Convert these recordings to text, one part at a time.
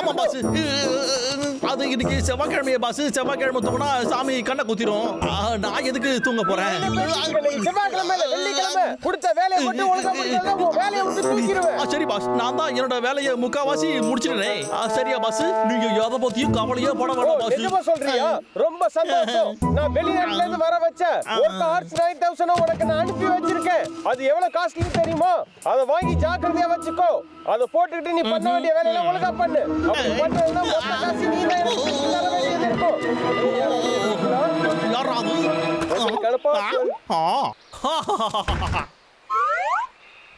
தூங்கிட்டு இருக்க இந்த நேரம் நீ வேலை பார்த்துட்டு ஆமா பாஸ் அது இன்னைக்கு செவ்வாய்க்கிழமையே பாஸ் செவ்வாய்க்கிழமை தூங்கினா சாமி கண்ணை குத்திரும். நான் எதுக்கு தூங்க போறேன்? சரி பாஸ் நான் தான் என்னோட வேலையை முக்காவாசி முடிச்சிட்டேனே சரியா பாஸ் நீங்க எதை பத்தியும் கவலையே பட ஓ, வேணாம் பாஸ் சொல்றியா ரொம்ப சந்தோஷம். நான் வெளிநாட்டுல இருந்து வர வச்ச ஒரு ஹார்ஸ் நைன் தௌசண்ட் உனக்கு நான் அனுப்பி வச்சிருக்கேன். அது எவ்வளவு காஸ்ட்லி தெரியுமா? அதை வாங்கி ஜாக்கிரதையா வச்சுக்கோ. அதை போட்டுக்கிட்டு நீ பண்ண வேண்டிய வேலையெல்லாம் ஒழுங்கா பண்ணு. அப்படி பண்ணா மொத்த காசு நீ தான் இருக்கும்.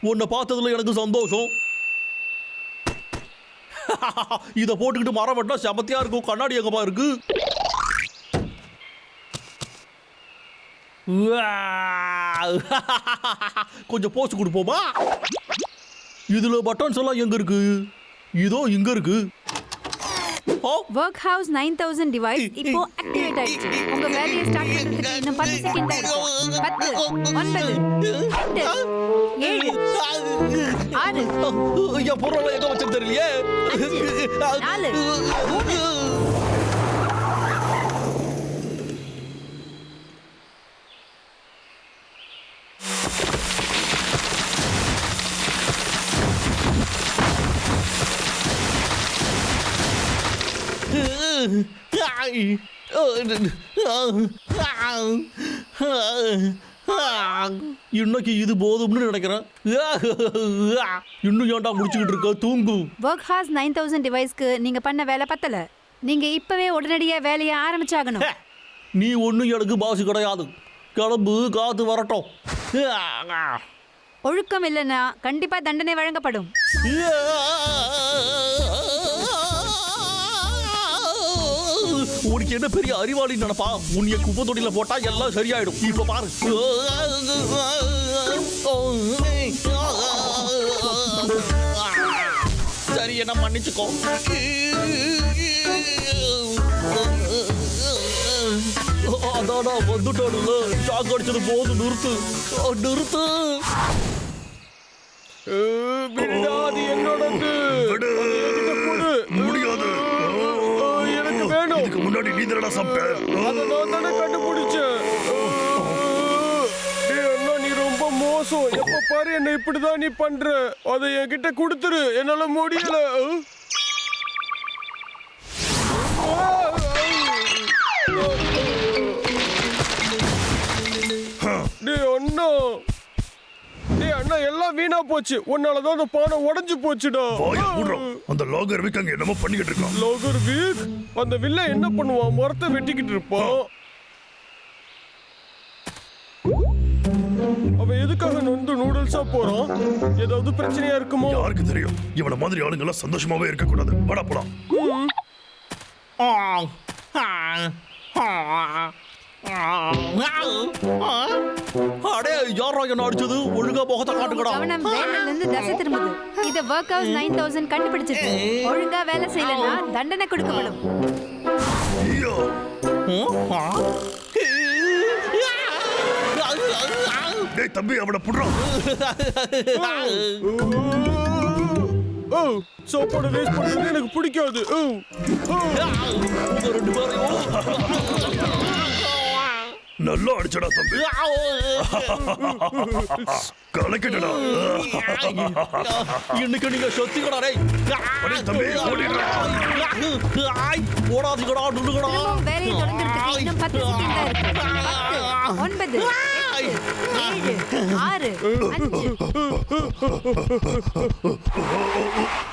உன்னை பார்த்ததுல எனக்கு சந்தோஷம். இத போட்டுக்கிட்டு மரம் வெட்டினா செமத்தியா இருக்கும். கண்ணாடி எங்கப்பா இருக்கு. கொஞ்சம் போஸ்ட் கொடுப்போமா? இதுல பட்டன்ஸ் எல்லாம் எங்க இருக்கு? இதோ இங்க இருக்கு. Work house nine thousand device இப்போ ஆக்டிவேட் ஆயிடுச்சு. உங்க வேலையை ஸ்டார்ட் பண்றதுக்கு இன்னும் பத்து செகண்ட் இருக்கு. பத்து ஒன்பது எட்டு ஏழு ஆறு என் பொருளை எங்க வச்சு தெரியலையே நாலு, மூணு. இன்னைக்கு இது போதும்னு நினைக்கிறேன். இன்னும் ஏன்டா முடிச்சுக்கிட்டு இருக்க? தூங்கு. ஒர்க் ஹார்ஸ் நைன் தௌசண்ட் டிவைஸ்க்கு நீங்க பண்ண வேலை பத்தல. நீங்க இப்பவே உடனடியா வேலையை ஆரம்பிச்சாகணும். நீ ஒன்றும் எனக்கு பாசு கிடையாது. கிளம்பு காத்து வரட்டும். ஒழுக்கம் இல்லைன்னா கண்டிப்பா தண்டனை வழங்கப்படும். உனக்கு என்ன பெரிய அறிவாளி நினைப்பா? உன்னைய குப்பை தொட்டில போட்டா எல்லாம் சரியாயிடும். இப்ப பாரு. சரி என்ன மன்னிச்சுக்கோ. அதாடா வந்துட்டானுல. ஷாக் அடிச்சது போது நிறுத்து. நிறுத்து. என்னடா சாப்பிட்ட நான் தானே கண்டுபிடிச்சேன். அண்ணா நீ ரொம்ப மோசம். எப்ப பாரு என்ன இப்படிதான் நீ பண்ற. அதை என்கிட்ட கொடுத்துரு. என்னால முடியல. எல்லாம் வீணா போச்சு. உன்னாலதான் அந்த பானை உடைஞ்சு போச்சுடா. அந்த லாகர் வீக் அங்க என்னமோ பண்ணிக்கிட்டு இருக்கான். லோகர் வீக்? அந்த வில்ல என்ன பண்ணுவான் மரத்தை வெட்டிக்கிட்டு இருப்பான் அவன் எதுக்காக நொந்து நூடுல்ஸா போறான் ஏதாவது பிரச்சனையா இருக்குமோ? யாருக்கு தெரியும்? இவன மாதிரி ஆளுங்க எல்லாம் சந்தோஷமாவே இருக்க கூடாது படா போலாம் அடே யாரா என்ன அடிச்சது? ஒழுங்கா முகத்தை காட்டுக்கடா கவனம் வேலையில இருந்து தசை திரும்புது. இத ஒர்க் ஹவுஸ் நைன் தௌசண்ட் கண்டுபிடிச்சிருக்கு. ஒழுங்கா வேலை செய்யலன்னா தண்டனை கொடுக்கப்படும். ஐயோ. டேய் தம்பி அவனை புடுறான் ஓ. சோப்பாடு வேஸ்ட் பண்றது எனக்கு பிடிக்காது. ரெண்டு பேரையும் நல்லா அடிச்சடா தம்பி. கலக்கிட்டடா. இன்னைக்கு நீங்க சொத்திக்கடா அடே தம்பி. ஆய், ஓடாதீங்கடா திரும்பவும் வேலையை தொடங்குறதுக்கு இன்னும் பத்து செகண்ட் தான் இருக்கு. ஒன்பது ஏழு ஆறு அஞ்சு.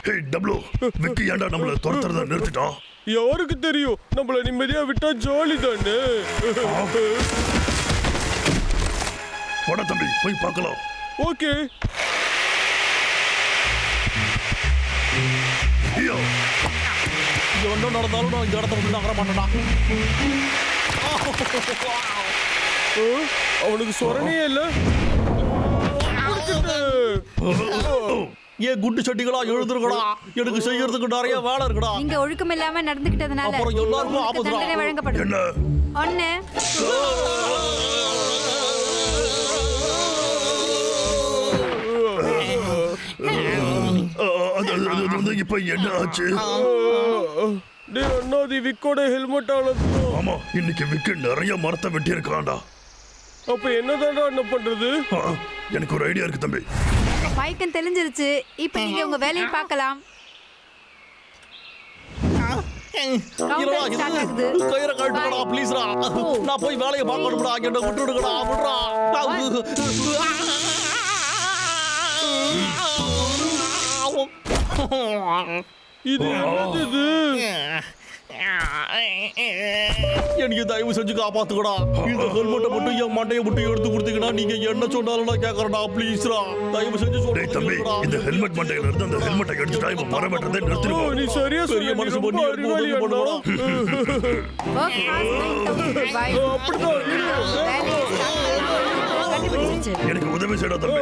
ஹேய் டப்ளு விக்கி ஏன்டா நம்மள துரத்துறத நிறுத்திட்டான்? யாருக்கு தெரியும்? நம்மள நிம்மதியா விட்டா ஜாலி தானே? தம்பி போய் பார்க்கலாம். ஓகே. ஐயோ. என்ன நடந்தாலும் நான் இந்த இடத்த விட்டு நகர மாட்டேன்டா அவனுக்கு சொரணையே இல்ல. ஏன் குண்டு சட்டிகளா எழுதுருக்கடா எனக்கு செய்யறதுக்கு நிறைய வேலை இருக்குடா. நீங்க ஒழுக்கம் இல்லாம நடந்துகிட்டதுனால அப்புறம் எல்லாருக்கும் ஆபத்துடா. தண்டனை வழங்கப்படும். என்ன? ஒண்ணு. ஆ, அது அது- அது வந்து இப்ப என்ன ஆச்சு? டேய் அண்ணாதி விக்கோட ஹெல்மெட் ஆனது. ஆமா இன்னைக்கு விக்கு நிறைய மரத்தை வெட்டி இருக்கான்டா அப்ப என்னதான்டா என்ன பண்றது? எனக்கு ஒரு ஐடியா இருக்கு தம்பி. மயக்கம் தெளிஞ்சிருச்சு. இப்ப நீங்க உங்க வேலையை பார்க்கலாம். கயிறை கழட்டுங்கடா, pleaseடா. நான் போய் வேலையை பார்க்கணும்டா, என்னை விட்டுடுங்கடா, விட்றா. இது என்னது இது? எனக்கு தயவு செஞ்சு காப்பாத்துக்கடா இந்த ஹெல்மெட்டை மட்டும் என் மண்டையை மட்டும் எடுத்து கொடுத்தீங்கன்னா நீங்க என்ன சொன்னாலும் நான் கேட்கறேன்டா ப்ளீஸ்ரா தயவு செஞ்சு டேய் தம்பி இந்த ஹெல்மெட் மண்டையில இருந்து அந்த ஹெல்மெட்டை எடுத்துட்டா இவன் ஓ, நிறுத்திடுவான். நீ சரியா பெரிய ரொம்ப பண்ணி அறிவாளி உதவி அண்ணா. Work has 9,000 revised. அப்படிதான் இரு. வேலையை start பண்ணலாம். கண்டுபிடிச்சிருச்சு எனக்கு உதவி செய்யடா தம்பி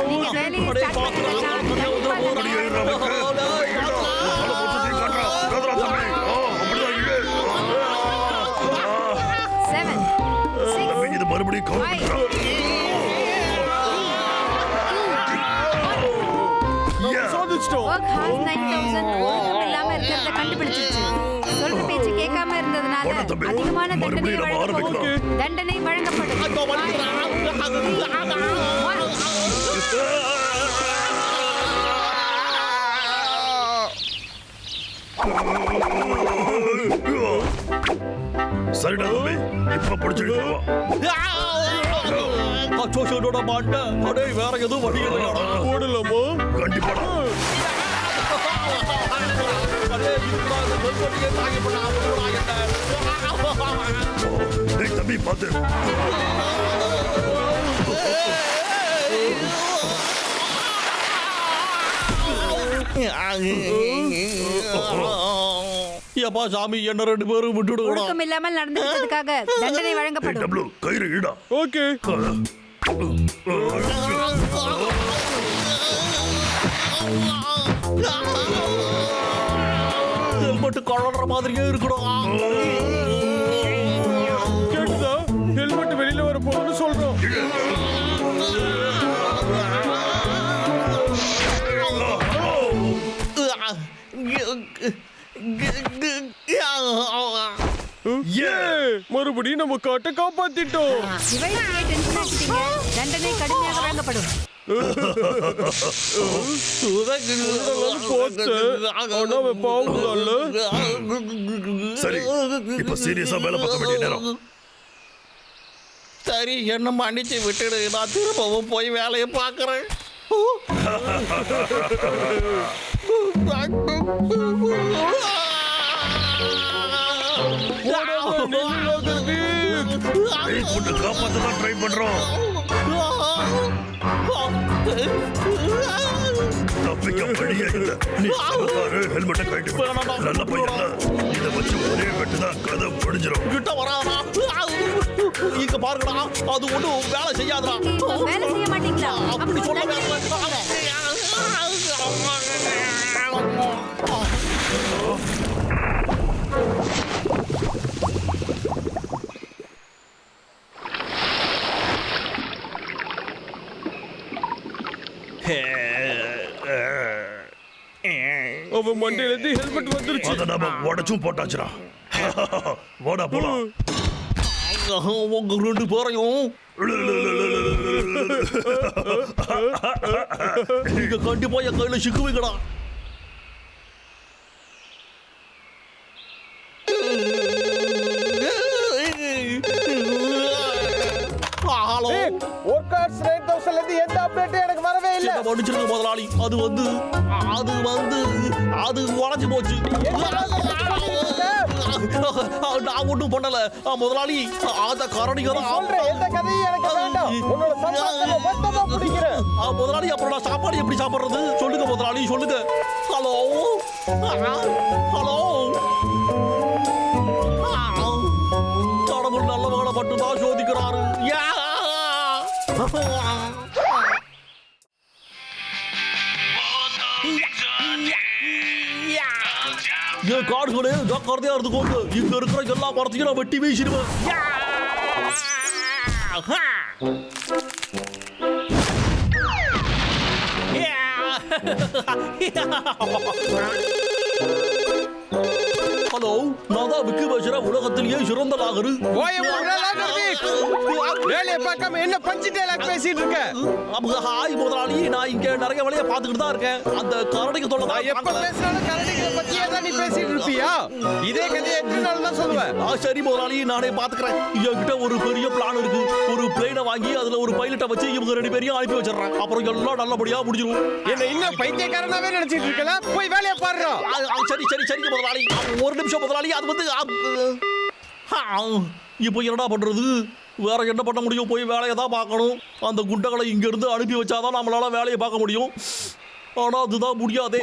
சாதிச்சிட்டோம் work has 9,000 ஒழுக்கம் இல்லாம இருக்கிறத கண்டுபிடிச்சிருச்சு. சொல்ற பேச்சு கேட்காம இருந்ததுனால. அதிகமான தண்டனை வழங்கப்படும். தண்டனை வழங்கப்படும் சரிடா தம்பி இப்ப மாட்ட அடே வேற எதுவும் வழி போடலாமா கண்டிப்பாடா அடே இதுக்குடா இந்த ஏப்பா சாமி என்ன ரெண்டு பேரும் விட்டுடுங்கடா. ஒழுக்கம் இல்லாமல் நடந்துக்கிட்டதுக்காக தண்டனை வழங்கப்படும். டப்ளு கயிறு ஈடா. ஓகே. ஹெல்மெட் கழற மாதிரியே இருக்கணும் கேக்குதா ஹெல்மெட் வெளியில வர போகுதுன்னு சொல்றோம் ஏ மறுபடியும் நம்ம காட்டை காப்பாத்திட்டோம் டிவைஸ் டென்ஷன் ஆக்கிட்டீங்க தண்டனை கடுமையாக வழங்கப்படும் சரி இப்ப சீரியஸா வேலை பார்க்க வேண்டிய நேரம் சரி என்ன மன்னிச்சு விட்டுடு நான் திரும்பவும் போய் வேலையை பார்க்கறேன் பொண்ணு காப்பாத்த தான் ட்ரை பண்றோம் தப்பிக்க வழியே இல்ல நீ பாரு ஹெல்மெட்டை கழட்டி விடு. நல்ல பையன் இதை வச்சு ஒரே வெட்டு கதை முடிஞ்சிடும் கிட்ட வராதா இங்க பாருங்கடா அது ஒண்ணும் வேலை செய்யாதடா நீங்க இப்ப வேலை செய்ய மாட்டீங்களா அப்படி சொல்ல தண்டனை அவன் மண்டையில இருந்து ஹெல்மெட் வந்துருச்சு. அதை நாம உடச்சும் போட்டாச்சுடா. வாடா போலாம். உங்க ரெண்டு பேரையும். நீங்க கண்டிப்பா என் கையில சிக்குவீங்கடா மன்னிச்சிருங்க முதலாளி. அது வந்து அது வந்து அது உடஞ்சு போச்சு. நான் ஒன்றும் பண்ணல. முதலாளி அந்த ஆ, முதலாளி அப்புறம் நான் சாப்பாடு எப்படி சாப்பிடுறது? சொல்லுங்க முதலாளி சொல்லுங்க. ஹலோ? ஹலோ? கடவுள் நல்லவங்களை மட்டும்தான் சோதிக்கிறாரு. என் காடுகளே ஜாக்கிரதையா இருந்துக்கோங்க இங்க இருக்கிற எல்லா மரத்தையும் நான் வெட்டி வீசிடுவேன். ஹலோ நான் தான் விக்கி உலகத்திலேயே சிறந்த லாகரு வேலையை பார்க்காம என்ன பஞ்சு டைலாக் பேசிட்டு இருக்க அப்ப ஹாய் முதலாளி நான் இங்க நிறைய வேலையை பார்த்துக்கிட்டு தான் இருக்கேன் அந்த கரடிக்கு நான் எப்ப பேசினாலும் கரடிகளை பத்தியே தான் நீ பேசிட்டு இருப்பியா இதே கதையை எத்தனை நாள் தான் சொல்லுவேன் ஆ சரி முதலாளி நானே பாத்துக்கிறேன் என்கிட்ட ஒரு பெரிய பிளான் இருக்கு ஒரு பிளேனை வாங்கி அதுல ஒரு பைலட்டை வச்சு இவங்க ரெண்டு பேரையும் அனுப்பி வச்சிடுறேன் அப்புறம் எல்லாம் நல்லபடியா முடிஞ்சிடும் என்ன இன்னும் பைத்தியக்காரனாவே நினைச்சிட்டு இருக்கல போய் வேலையை ஆ, சரி சரி சரிங்க முதலாளி ஒரு நிமிஷம் முதலாளி அது வந்து இப்போ என்னடா பண்ணுறது வேற என்ன பண்ண முடியும்? போய் வேலையை தான் பார்க்கணும். அந்த குண்டகளை இங்கேருந்து அனுப்பி அனுப்பி வச்சாதான் நம்மளால் வேலையை பார்க்க முடியும். ஆனால் அதுதான் முடியாதே.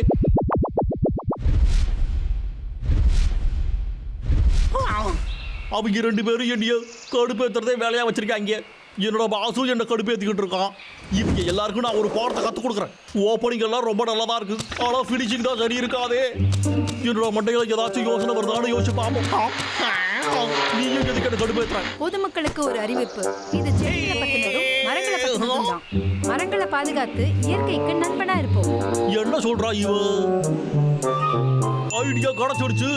அவங்க ரெண்டு பேரும் என்னைய கடுப்பேற்றுறதே வேலையாக வச்சுருக்காங்க. என்னோட பாசும் என்ன கடுப்பேத்திக்கிட்டு இருக்கான். இவங்க எல்லாருக்கும் நான் ஒரு பாடத்தை கற்றுக் கொடுக்குறேன். ஓப்பனிங் எல்லாம் ரொம்ப நல்லா தான் இருக்கு. ஆனால் ஃபினிஷிங் தான் சரி இருக்காதே. என்னோட மண்டையில ஏதாச்சும் யோசனை வருதான்னு யோசிச்சு பார்ப்போம் நீயும் எதுக்கு என்ன கடுப்பேத்துறேன் பொதுமக்களுக்கு ஒரு அறிவிப்பு. இது செடிகளை பத்தினதும் மரங்களை பத்தினதும் தான். மரங்களை பாதுகாத்து இயற்கைக்கு நண்பனா இருப்போம். என்ன சொல்றா இவ? ஐடியா கிடைச்சிடுச்சு.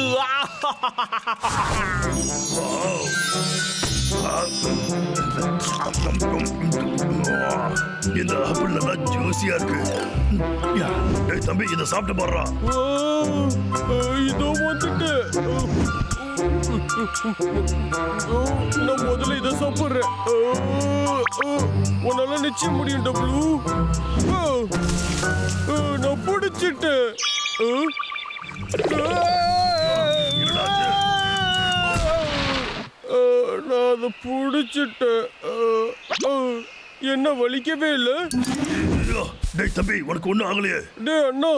இந்த ஆப்பிள் நல்லா ஜூசியா இருக்கு டேய் தம்பி இதை சாப்பிட்டு பாடுறா இதோ வந்துட்டு நான் முதல்ல இதை சாப்பிடுறேன் உன்னால நிச்சயம் முடியும் டபுளு நான் பிடிச்சிட்டேன் நான் அதை பிடிச்சிட்டேன் என்ன வலிக்கவே இல்லை? டேய் தம்பி உனக்கு ஒண்ணும் ஆகலையே. டேய் அண்ணா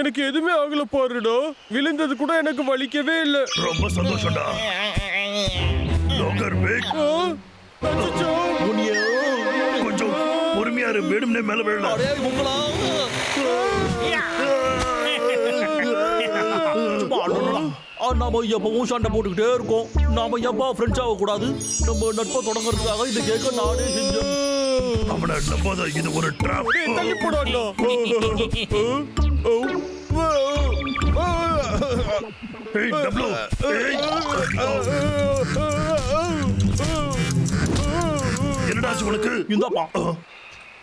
எனக்கு எதுவுமே ஆகல பாருடா. விழுந்தது கூட எனக்கு வலிக்கவே இல்லை. ரொம்ப சந்தோஷம்டா. அச்சச்சோ. உன்னைய கொஞ்சம் பொறுமையா இரு மேல விழலாம் அடே உங்களா சும்மா அடடடா. ஆ, நாம எப்பவும் சண்டை போட்டுக்கிட்டே இருக்கோம்? நாம எப்பா ஃப்ரெண்ட்ஸ் ஆகக்கூடாது? நம்ம நட்பை தொடங்குறதுக்காக இந்த கேட்க நானே செஞ்சேன். அவனை நம்பாத இது ஒரு ட்ராப் டேய், தள்ளி என்னடாச்சு உனக்கு? இந்தாப்பா.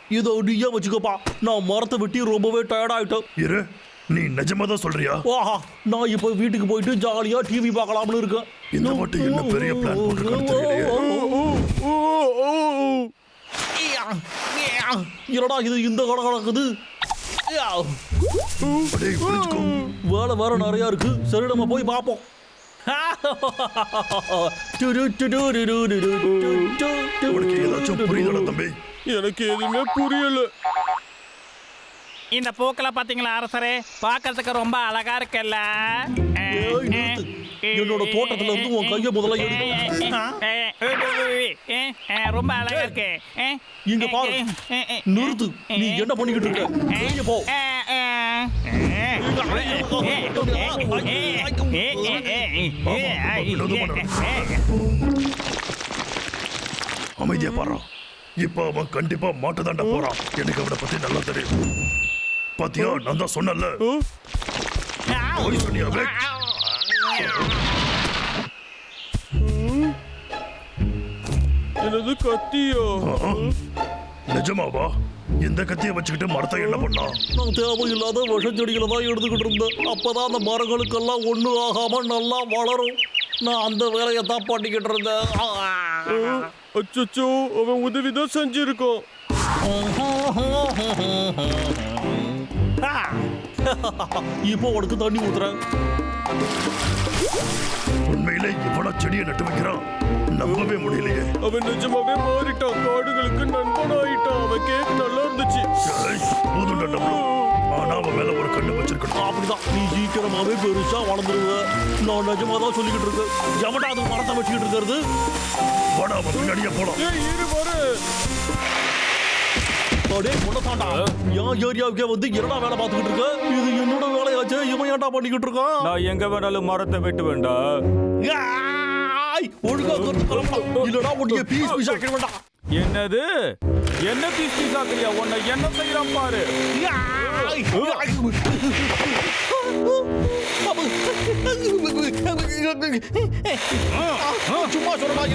இதை நீயே வச்சுக்கப்பா. நான் மரத்தை வெட்டி ரொம்பவே டயர்ட் ஆயிட்டேன். இரு. நீ நிஜமா தான் சொல்றியா ஆஹா நான் இப்போ வீட்டுக்கு போயிட்டு ஜாலியா டிவி பார்க்கலாம்னு இருக்கேன் இந்த மட்டும் என்ன பெரிய plan போட்டிருக்கான்னு தெரியலையே. என்னடா இது இந்த கடை கிடக்குது புரிஞ்சுக்கோ வேலை வேற நிறைய இருக்கு சரி நம்ம போய் பார்ப்போம் உனக்கு ஏதாச்சும் புரியுதாடா தம்பி எனக்கு எதுவுமே புரியல இந்த பூக்களை பாத்தீங்களா அரசரே பார்க்கறதுக்கு ரொம்ப அழகா இருக்குல்ல. என்னோட தோட்டத்துல இருந்து உன் கையை முதல்ல. ரொம்ப அழகா இருக்கு இங்க பாரு. நிறுத்து நீ என்ன பண்ணிக்கிட்டு இருக்க வெளிய போ அமைதியா பாரு இப்ப அவன் கண்டிப்பா மாட்டுதாண்ட போறான் எனக்கு அவனை பத்தி நல்லா தெரியும் பாத்தியா? நான் தான் சொன்னல? எனது கத்தியோ. நிஜமாவா? இந்த கத்தியை வச்சுக்கிட்டு மரத்தை என்ன பண்ணா? நான் தேவையில்லாத விஷ செடிகளை தான் எடுத்துக்கிட்டு இருந்தேன். அப்பதான் அந்த மரங்களுக்கெல்லாம் ஒண்ணு ஆகாம நல்லா வளரும். நான் அந்த வேலையை தான் பண்ணிக்கிட்டு இருந்தேன். அச்சச்சோ அவன் உதவிதான் செஞ்சிருக்கான். இப்போ உனக்கு தண்ணி ஊத்துறேன். உண்மையிலே இவ்வளவு செடியை நட்டு வைக்கிறான். நம்பவே முடியலையே. அவன் நிஜமாவே மாறிட்டான். காடுகளுக்கு நண்பன் ஆயிட்டான் அவன் கேக் நல்லா இருந்துச்சு. ஆனா அவன் மேல ஒரு கண்ணு வச்சிருக்கணும். அப்படிதான். நீ சீக்கிரமாவே பெருசா வளர்ந்துருவ. நான் நிஜமா தான் சொல்லிக்கிட்டு இருக்கேன். எவன்டா அது மரத்தை வச்சுக்கிட்டு இருக்கிறது? வாடா அவன் பின்னாடியே போலாம். ஏய் இரு பாரு அடே உன்னதாண்டா என் ஏரியாவுக்கே வந்து என்னடா வேலை பார்த்துக்கிட்டு இருக்க இது என்னோட வேலையாச்சு இவன் ஏன்டா பண்ணிக்கிட்டு இருக்கான் நான் எங்க வேணாலும் மரத்தை வெட்டு வேண்டா ஆய், ஒழுங்கா கிளம்பலாம் இல்லடா உன்னைய பீஸ் பீஸ் ஆக்கிட வேண்டாம் என்னது என்ன பீஸ் பீஸ் ஆக்குறியா உன்னை என்ன செய்யறான் பாரு. சும்மா சொல்லடா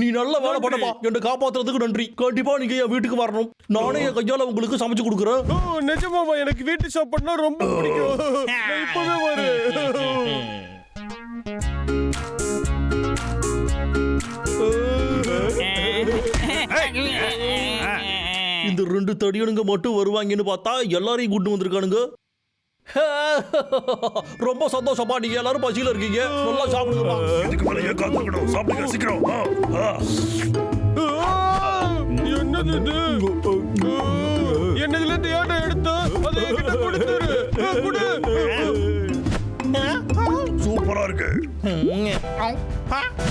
நீ நல்ல வேலை பண்ணப்பா. என்னை காப்பாத்துறதுக்கு நன்றி. கண்டிப்பா நீங்க என் வீட்டுக்கு வரணும். நானே என் கையால உங்களுக்கு சமைச்சு கொடுக்குறேன். நிஜமாவா? எனக்கு வீட்டு சாப்பாடுனா ரொம்ப பிடிக்கும். இப்பவே வரேன் இந்த ரெண்டு தடியனுங்க மட்டும் வருவாங்கன்னு பார்த்தா எல்லாரையும் கூட்டு வந்திருக்கானுங்க. ரொம்ப சந்தோஷமா நீங்க எல்லாரும் பசியில இருக்கீங்க நல்லா சாப்பிடுங்கப்பா இதுக்கு மேல ஏன் காத்துக்கணும் சாப்பிடுங்க சீக்கிரம் ஆ, ஆ. ஆ, என்னது இது என்னதுல இருந்து ஏன்டா எடுத்த அதை என்கிட்ட கொடுத்துரு கொடு சூப்பரா இருக்கு ஆச்சோ!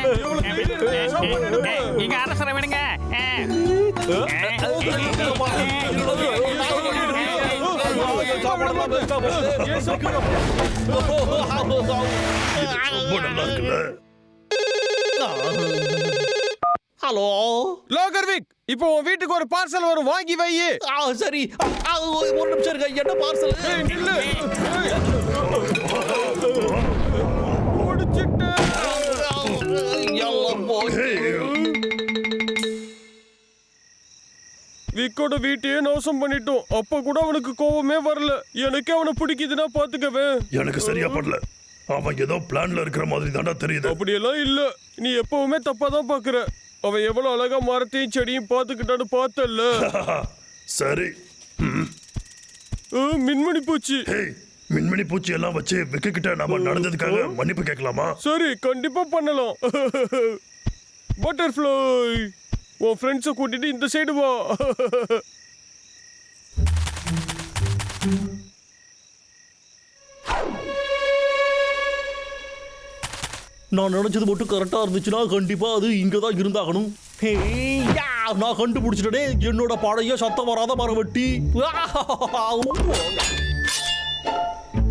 தைரியம் இருந்தா சாப்பாடு எடுப்ப. இங்க அரசரை விடுங்க. இது ரொம்ப நல்லா இருக்குல்ல ஹலோ லோகர்விக் இப்போ உன் வீட்டுக்கு ஒரு பார்சல் வரும் வாங்கி வை ஆ சரி. ஆ, ஒரு நிமிஷம் இருக்க என்ன பார்சல் நில்லு. எல்லாம் விக்கோட வீட்டையே நாசம் பண்ணிட்டோம். அப்ப கூட அவனுக்கு கோவமே வரல. எனக்கே அவனை பிடிக்குதுன்னா பாத்துக்கவே. எனக்கு சரியா படல. அவன் ஏதோ பிளான்ல இருக்கிற மாதிரி தாண்டா தெரியுது. அப்படியெல்லாம் இல்ல. நீ எப்பவுமே தப்பா தான் பாக்குற. அவன் எவ்வளவு அழகா மரத்தையும் செடியும் பாத்துக்கிட்டான்னு பார்த்தல்ல. சரி. மின்மணி பூச்சி. ஹேய் மின்மினி பூச்சி எல்லாம் வச்சு விக்க கிட்ட நாம நடந்ததுக்காக மன்னிப்பு கேட்கலாமா? சரி கண்டிப்பா பண்ணலாம். பட்டர்ஃப்ளை உன் ஃப்ரெண்ட்ஸை கூட்டிட்டு இந்த சைடு வா. நான் நினைச்சது மட்டும் கரெக்டாக இருந்துச்சுன்னா கண்டிப்பாக அது இங்கே தான் இருந்தாகணும் நான் கண்டுபிடிச்சிட்டனே. என்னோட பழைய சத்தம் வராத மரவட்டி.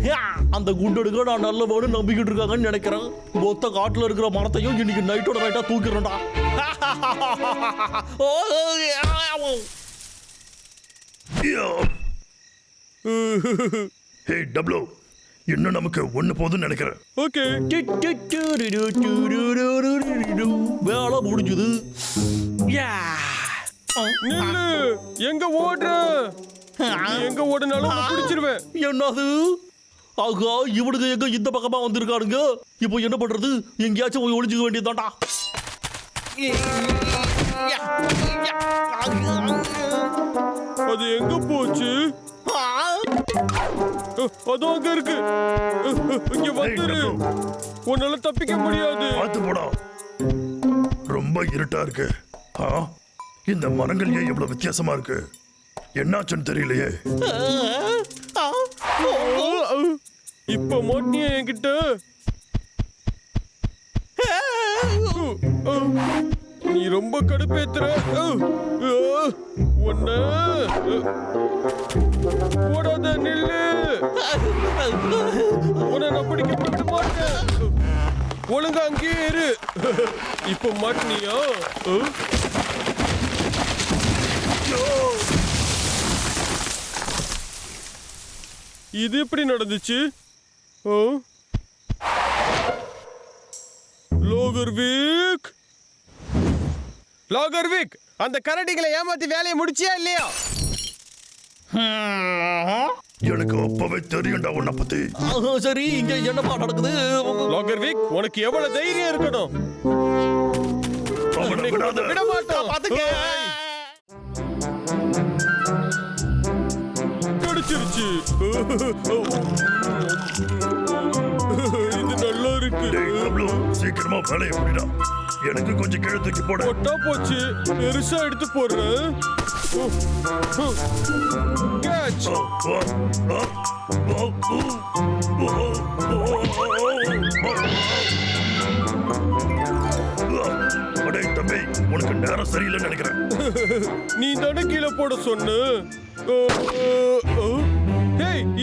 யா, அந்த குண்டெடுக்க நான் நல்லவனு நம்பிக்கிட்டு இருக்காங்கன்னு நினைக்கிறேன். மொத்த காட்டில் இருக்கிற மரத்தையும் இன்னைக்கு நைட்டோட நைட்டா தூக்கிறேன்டா ஹே யா, ஹேய் இன்னும் நமக்கு ஒண்ணு போதும்னு நினைக்கிறேன் ஓகே வேலை முடிஞ்சது யா. நில்லு எங்க ஓடுற எங்க ஓடுனாலும் பிடிச்சிருவேன் என்னது ஆகா இவனுங்க எங்க இந்த பக்கமா வந்திருக்கானுங்க இப்போ என்ன பண்றது எங்கேயாச்சும் போய் ஒளிஞ்சுக்க வேண்டியதுதான்டா அது எங்க போச்சு அதோ அங்க இருக்கு. இங்க வந்துரு. உன்னால தப்பிக்க முடியாது. பார்த்து போடா ரொம்ப இருட்டா இருக்கு. இந்த மரங்கள் ஏன் இவ்வளவு வித்தியாசமா இருக்கு? என்னாச்சுன்னு தெரியலையே. இப்ப மாட்டிய என்கிட்ட? நீ ரொம்ப கடுப்பேத்துற. ஒன்ன போடாத நில்லு. உன்னை நான் பிடிக்க விட மாட்டேன். ஒழுங்கா அங்கேயே இரு. இப்ப மாட்டினியா? இது எப்படி நடந்துச்சு? லோகர் வீக். லோகர்விக் அந்த கரடிகளை ஏமாத்தி வேலையை முடிச்சியா இல்லையா? எனக்கு அப்பவே தெரியும்டா உன்னை பத்தி. ஆஹா, சரி இங்க என்னப்பா நடக்குது? லோகர்விக் உனக்கு எவ்வளவு தைரியம் இருக்கணும்? அவனை விடாத. விட மாட்டோம் பாத்துக்க கிடைச்சிருச்சு. சீக்கிரமா வேலையை முடிடா. எனக்கு கொஞ்சம் கீழே தூக்கி போட. கொட்டா போச்சு. பெருசா எடுத்து போடுறேன் தம்பி உனக்கு நேரம் சரியில்லைன்னு நினைக்கிறேன். நீ தானே கீழே போட சொன்ன.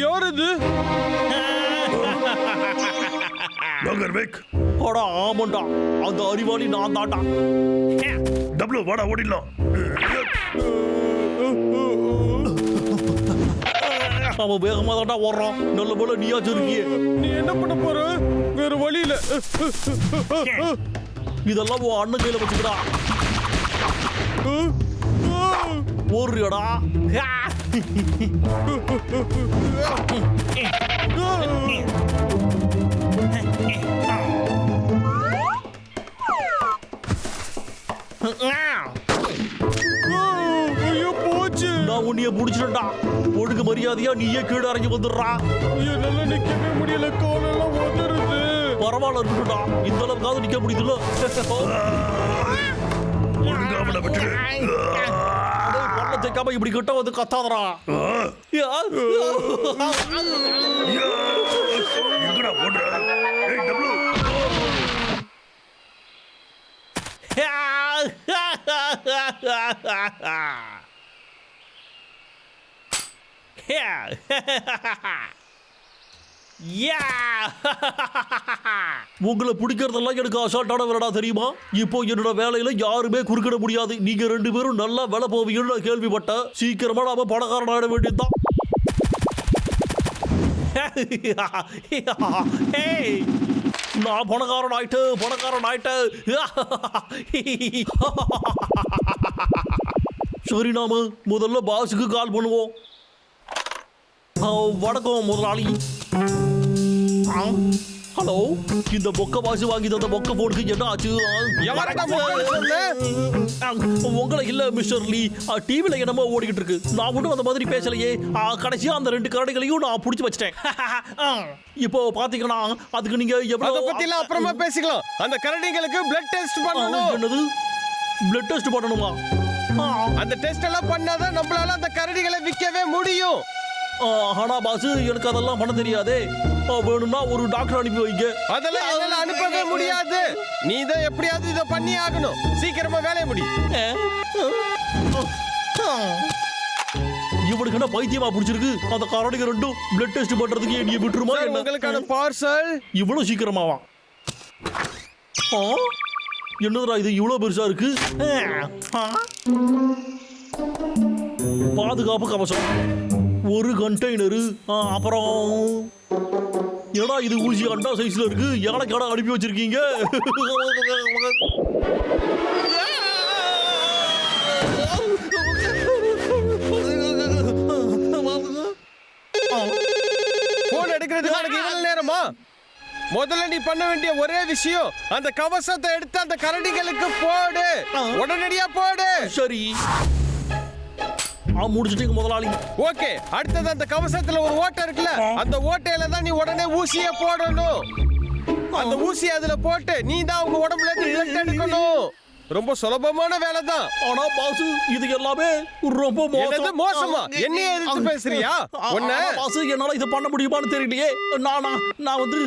யார் இது? யோகர் வேக் அடா ஆமாண்டா. அந்த அறிவாளி நான் தான்டா. டப்ளு வாடா ஓடிடலாம். அவன் வேகமா தான்டா ஓடுறான். நல்ல போல நீயாச்சும் இருக்கியே. நீ என்ன பண்ண போற? வேற வழி இல்ல இதெல்லாம் உன் அண்ணன் கையில வச்சுக்கடா. ஓடுறியடா. ஐயோ போச்சு. நான் உன்னைய புடிச்சிட்டா ஒழுங்கு மரியாதையா நீயே கீழே இறங்கி வந்துடுறா. என்னால நிக்கவே முடியல காலெல்லாம் உதறுது. பரவாயில்ல இருக்கட்டும்டா. இந்த அளவுக்காவது நிக்க முடியுதுல்ல. ஒழுங்கா அவனை விட்டுடு பல்ல தேய்க்காம இப்படி கிட்ட வந்து. யா. எங்கடா உங்களை பிடிக்கிறதெல்லாம் எனக்கு அசால்ட்டான வேலைடா தெரியுமா? இப்போ என்னோட வேலையில யாருமே குறுக்கிட முடியாது. நீங்க ரெண்டு பேரும் நல்லா வேலை போவீங்கன்னு நான் கேள்விப்பட்டேன். சீக்கிரமா நாம பணக்காரன் ஆயிட வேண்டியதுதான்! நான் பணக்காரன் ஆயிட்டு பணக்காரன் ஆயிட்டு சரி நாம முதல்ல பாஸுக்கு கால் பண்ணுவோம். வணக்கம் முதலாளி. ஹலோ இந்த பொக்க பாசு வாங்கி தந்த பொக்க போனுக்கு என்ன ஆச்சு உங்களை இல்ல மிஸ்டர் லீ. டிவில என்னமோ ஓடிக்கிட்டு இருக்கு. நான் ஒன்றும் அந்த மாதிரி பேசலையே. கடைசியா அந்த ரெண்டு கரடிகளையும் நான் புடிச்சு வச்சிட்டேன். இப்போ பாத்தீங்கன்னா அதுக்கு நீங்க எவ்வளவு பத்தி எல்லாம் அப்புறமா பேசிக்கலாம். அந்த கரடிங்களுக்கு பிளட் டெஸ்ட் பண்ணணும். என்னது? பிளட் டெஸ்ட் பண்ணணுமா? அந்த டெஸ்ட் எல்லாம் பண்ணாதான் நம்மளால அந்த கரடிகளை விற்கவே முடியும். ஆனா பாசு எனக்கு அதெல்லாம் பண்ண தெரியாதே. வேணும்னா ஒரு டாக்டர் அனுப்பி வைங்க. அதெல்லாம் என்னால அனுப்பவே முடியாது. நீ தான் எப்படியாவது இதை பண்ணி ஆகணும். சீக்கிரமா வேலைய முடி. இவனுக்கு என்ன பைத்தியமா பிடிச்சிருக்கு? அந்த கரடிங்க ரெண்டும் பிளட் டெஸ்ட் பண்றதுக்கு நீ விட்டுருமா? உங்களுக்கான பார்சல் இவ்வளவு சீக்கிரமாவா? என்னதுடா இது இவ்வளவு பெருசா இருக்கு? பாதுகாப்பு கவசம் ஒரு கண்டெய்னரு அப்புறம் ஏடா இது ஊசி அண்டா சைஸ்ல இருக்கு எவ்வளோ கடை அனுப்பி வச்சிருக்கீங்க போன் எடுக்கிறதுக்கு உனக்கு நேரமா முதல்ல நீ பண்ண வேண்டிய ஒரே விஷயம் அந்த கவசத்தை எடுத்து அந்த கரடிகளுக்கு போடு. உடனடியா போடு. சரி. ஆ முடிச்சிட்டீங்க முதலாளி. ஓகே அடுத்தது அந்த கவசத்துல ஒரு ஓட்டை இருக்குல்ல அந்த ஓட்டையில தான் நீ உடனே ஊசிய போடணும். அந்த ஊசி அதுல போட்டு நீ தான் உங்க உடம்புல இருந்து எடுக்கணும். ரொம்ப சுலபமான வேலை தான் ஆனா பாசு இது எல்லாமே ரொம்ப மோசம். மோசமா? என்னைய எதிர்த்து பேசுறியா? ஆனா பாசு என்னால இதை பண்ண முடியுமான்னு தெரியலையே. நான் நான் வந்து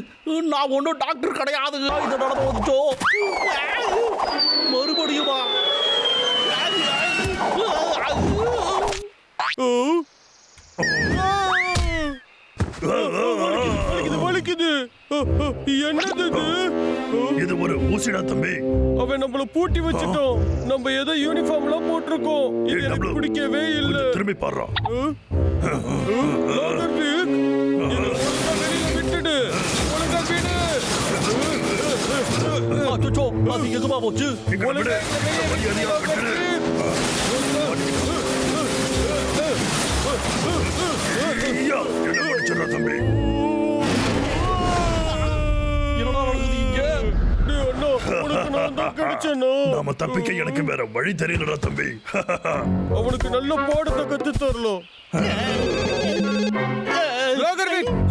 நான் ஒன்றும் டாக்டர் கிடையாது. இது நடந்து வந்துச்சோ? மறுபடியுமா? இது வலிக்குது என்னது இது? இது ஒரு ஊசிடா தம்பி அவன் நம்மள பூட்டி வச்சுட்டோம் நம்ம ஏதோ யூனிஃபார்ம்லாம் போட்டிருக்கோம் இது எனக்கு பிடிக்கவே இல்ல திரும்பி வெளியில விட்டுடு ஒழுங்கா விடு அச்சோ அது எதுமா போச்சு என்ன தம்பி உனக்கு நான் தான் கிடைச்சேனா? நாம தப்பிக்க எனக்கு வேற வழி தெரியலடா தம்பி. அவனுக்கு நல்ல பாடத்தை கத்து தரலாம்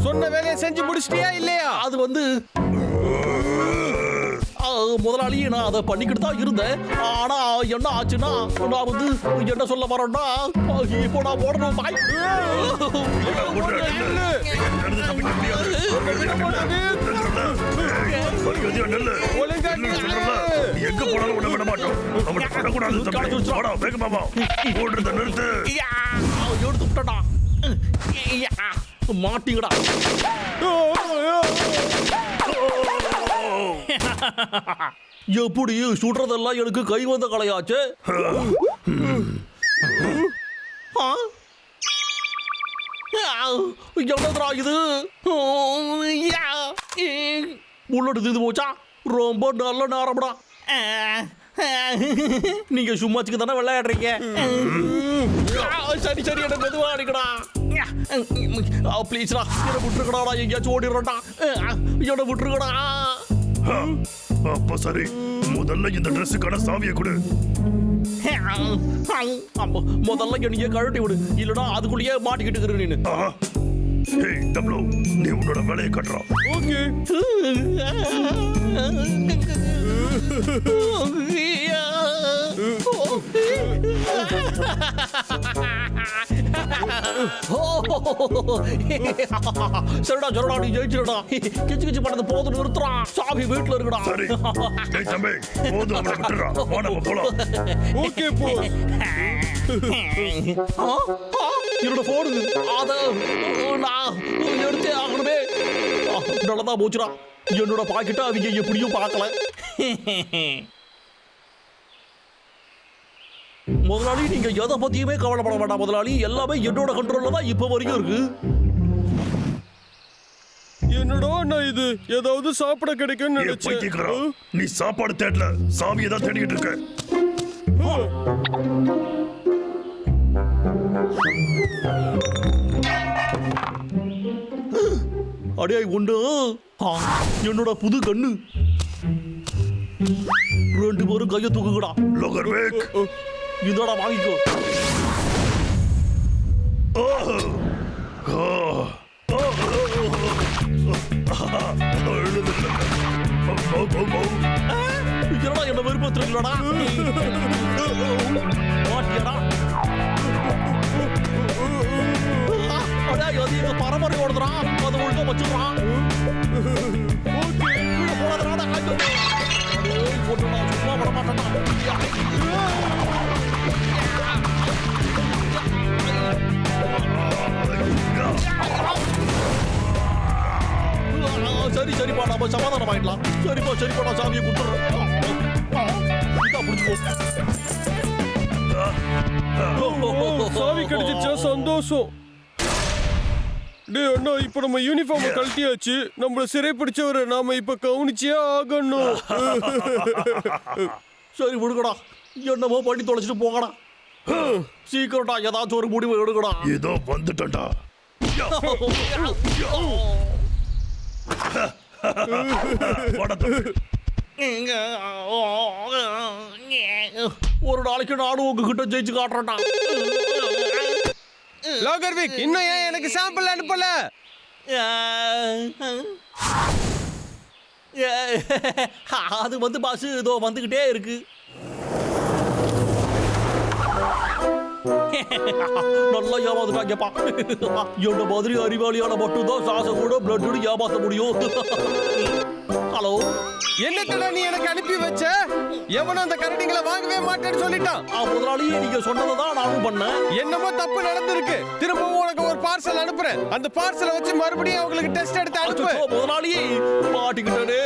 சொன்ன வேலையை செஞ்சு முடிச்சிட்டியா இல்லையா? அது வந்து முதலாளி நான் அதை பண்ணிக்கிட்டு தான் இருந்தேன் ஆனா என்ன ஆச்சுன்னா நான் வந்து என்ன சொல்ல வரேன்னா இப்போ நான் ஓடணும் பாய் எங்க போனாலும் உன்னை விட மாட்டோம் அவனை தொடக்கூடாது தம்பி வாடா வேகமா வா ஓடுறத நிறுத்து எடுத்து விட்டடா மாட்டிங்கடா எப்படி சுடுறதெல்லாம் எனக்கு கை வந்த கலையாச்சு? ஆ? ஆ, இது? யா, உள்ளோடு இது போச்சா? ரொம்ப நல்ல நேரம்டா. நீங்க சும்மா வச்சுக்க தானே விளையாடுறீங்க? சரி சரி என்ன மெதுவா அடிக்கடா. ப்ளீஸ்டா என்னை விட்டுருக்கடாடா எங்கேயாச்சும் ஓடிடுறேன்டா. என்ன விட்டுருக்கடா அப்ப சரி. முதல்ல இந்த ட்ரெஸ்ஸுக்கான சாவியை கொடு. முதல்ல என்னையே கழட்டி விடு. இல்லைன்னா அதுக்குள்ளேயே மாட்டிக்கிட்டு இருக்கிற நீனு. ஏய் டப்ளோ நீ உன்னோட வேலையை கட்டுறா. ஓகே. சரிடா சரிடா நீ ஜெயிச்சிடா கிச்சு கிச்சு பண்ணது போதும் நிறுத்துறா. சாவி வீட்டுல இருக்குடா. சரி. டேய் தம்பி போதும் அவனை விட்டுறா. வா நம்ம போலாம். ஓகே போ. என்னோட போனு அத நான் எடுத்தே ஆகணுமே. நல்லதா போச்சுடா. என்னோட பாக்கெட்டை அவங்க எப்படியும் பார்க்கல. முதலாளி நீங்க எதை பத்தியுமே கவலைப்பட வேண்டாம். முதலாளி எல்லாமே என்னோட கண்ட்ரோல்ல தான் இப்ப வரைக்கும் இருக்கு. என்னடா நான் இது? ஏதாவது சாப்பிட கிடைக்கும்னு நினைச்சேன். நீ சாப்பாடு தேடல. சாவியை தான் தேடிட்டு இருக்க. அடே உண்டு என்னோட புது கண்ணு. ரெண்டு பேரும் கையை தூக்குங்கடா. லோகர் வேக் இதோட வாங்கிக்கோ. என்னடா என்ன விருப்பத்துலடா மாட்டியடா அது எங்க பரம்பரை ஓடுதுறான் அது ஒழுங்கா வச்சுக்கிறான் சும்மா விட மாட்டேன்டா. சரி சரிப்பா நம்ம சமாதானம் ஆயிடலாம். சரிப்பா சரிப்பா நான் சாமியை பிடிச்சிக்கோ. சாவி கிடைச்சிச்சா? சந்தோஷம். டேய் அண்ணா இப்போ நம்ம யூனிஃபார்ம் கழட்டியாச்சு. நம்மள சிறை பிடிச்சவரை நாம இப்ப கவனிச்சே ஆகணும். சரி விடுங்கடா. என்னமோ பண்ணி தொலைச்சிட்டு போங்கடா. சீக்கிரம்டா ஏதாச்சும் ஒரு முடிவு எடுக்கடா ஏதோ வந்துட்டா ஒரு நாளைக்கு நானும் உங்ககிட்ட ஜெயிச்சு காட்டுறேன்டா. லாகர்விக் இன்னும் ஏன் எனக்கு சாம்பிள் அனுப்பல? அது வந்து பாஸ் இதோ வந்துகிட்டே இருக்கு. நல்லா ஏமாந்துட்டாங்கப்பா என்ன மாதிரி அறிவாளியால மட்டும்தான் சாச கூட பிளட் ஏமாத்த முடியும். ஹலோ என்னத்தடா நீ எனக்கு அனுப்பி வச்ச? எவனும் அந்த கரடிங்களை வாங்கவே மாட்டேன்னு சொல்லிட்டான். ஆ, முதலாளி நீங்க சொன்னதை தான் நானும் பண்ணேன். என்னமோ தப்பு நடந்திருக்கு. திரும்பவும் உனக்கு ஒரு பார்சல் அனுப்புறேன். அந்த பார்சலை வச்சு மறுபடியும் அவங்களுக்கு டெஸ்ட் எடுத்து அனுப்பு. அச்சோ, முதலாளி மாட்டிக்கிட்டே